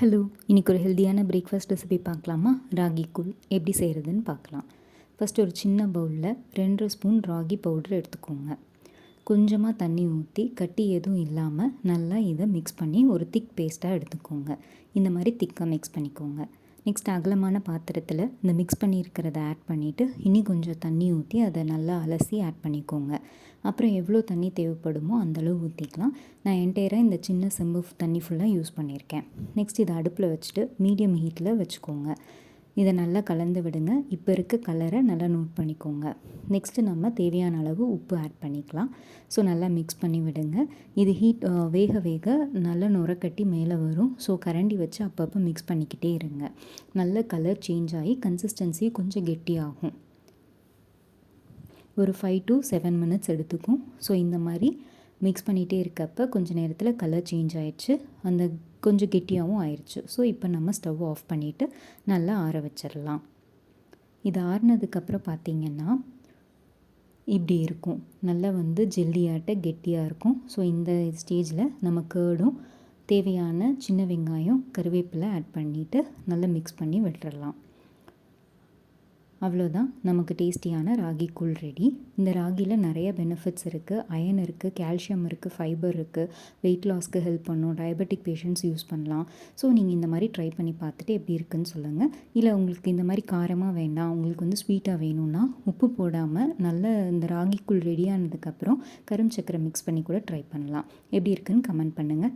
Hello இன்றைக்கி ஒரு ஹெல்த்தியான பிரேக்ஃபாஸ்ட் ரெசிபி பார்க்கலாமா? ராகி கூழ். எப்படி செய்கிறதுன்னு பார்க்கலாம். ஃபஸ்ட்டு ஒரு சின்ன பவுலில் ரெண்டரை ஸ்பூன் ராகி பவுடர் எடுத்துக்கோங்க. கொஞ்சமாக தண்ணி ஊற்றி கட்டி எதுவும் இல்லாமல் நல்லா இதை மிக்ஸ் பண்ணி ஒரு திக் பேஸ்ட்டாக எடுத்துக்கோங்க. இந்த மாதிரி திக்காக மிக்ஸ் பண்ணிக்கோங்க. நெக்ஸ்ட் அகலமான பாத்திரத்தில் இந்த மிக்ஸ் பண்ணியிருக்கிறத ஆட் பண்ணிவிட்டு இனி கொஞ்சம் தண்ணி ஊற்றி அதை நல்லா அலசி ஆட் பண்ணிக்கோங்க. அப்புறம் எவ்வளோ தண்ணி தேவைப்படுமோ அந்தளவு ஊற்றிக்கலாம் நான் என்டையராக இந்த சின்ன செம்பு தண்ணி ஃபுல்லாக யூஸ் பண்ணியிருக்கேன். நெக்ஸ்ட் இதை அடுப்பில் வச்சுட்டு மீடியம் ஹீட்டில் வச்சுக்கோங்க. இதை நல்லா கலந்து விடுங்க. இப்போ இருக்க கலரை நல்லா நோட் பண்ணிக்கோங்க. நெக்ஸ்ட்டு நம்ம தேவையான அளவு உப்பு ஆட் பண்ணிக்கலாம். ஸோ நல்லா மிக்ஸ் பண்ணி விடுங்க. இது ஹீட் வேக வேக நல்லா நுரக்கட்டி மேலே வரும். ஸோ கரண்டி வச்சு அப்பப்போ மிக்ஸ் பண்ணிக்கிட்டே இருங்க. நல்ல கலர் சேஞ்ச் ஆகி கன்சிஸ்டன்சி கொஞ்சம் கெட்டியாகும். ஒரு ஃபைவ் டு செவன் மினிட்ஸ் எடுத்துக்கும். ஸோ இந்த மாதிரி மிக்ஸ் பண்ணிகிட்டே இருக்கப்போ கொஞ்சம் நேரத்தில் கலர் சேஞ்ச் ஆயிடுச்சு. அந்த கொஞ்சம் கெட்டியாகவும் ஆயிடுச்சு ஸோ இப்போ நம்ம ஸ்டவ் ஆஃப் பண்ணிவிட்டு நல்லா ஆற வச்சிடலாம். இது ஆறுனதுக்கப்புறம் பார்த்திங்கன்னா இப்படி இருக்கும். நல்லா வந்து ஜெல்லியாட்ட கெட்டியாக இருக்கும். ஸோ இந்த ஸ்டேஜில் நம்ம கேர்டும் தேவையான சின்ன வெங்காயம் கருவேப்பிலை ஆட் பண்ணிவிட்டு நல்லா மிக்ஸ் பண்ணி விட்டுறலாம். அவ்வளோதான். நமக்கு டேஸ்டியான ராகி கூழ் ரெடி இந்த ராகியில் நிறைய பெனிஃபிட்ஸ் இருக்குது அயன் இருக்குது கால்சியம் இருக்குது ஃபைபர் இருக்குது வெயிட் லாஸ்க்கு ஹெல்ப் பண்ணும். டயபெட்டிக் பேஷண்ட்ஸ் யூஸ் பண்ணலாம். ஸோ நீங்கள் இந்த மாதிரி ட்ரை பண்ணி பார்த்துட்டு எப்படி இருக்குன்னு சொல்லுங்கள் இல்லை உங்களுக்கு இந்த மாதிரி காரமாக வேண்டாம் உங்களுக்கு வந்து ஸ்வீட்டாக வேணும்னா உப்பு போடாமல் நல்ல இந்த ராகி கூழ் ரெடியானதுக்கப்புறம் கரும் சக்கரை மிக்ஸ் பண்ணி கூட ட்ரை பண்ணலாம். எப்படி இருக்குன்னு கமெண்ட் பண்ணுங்கள்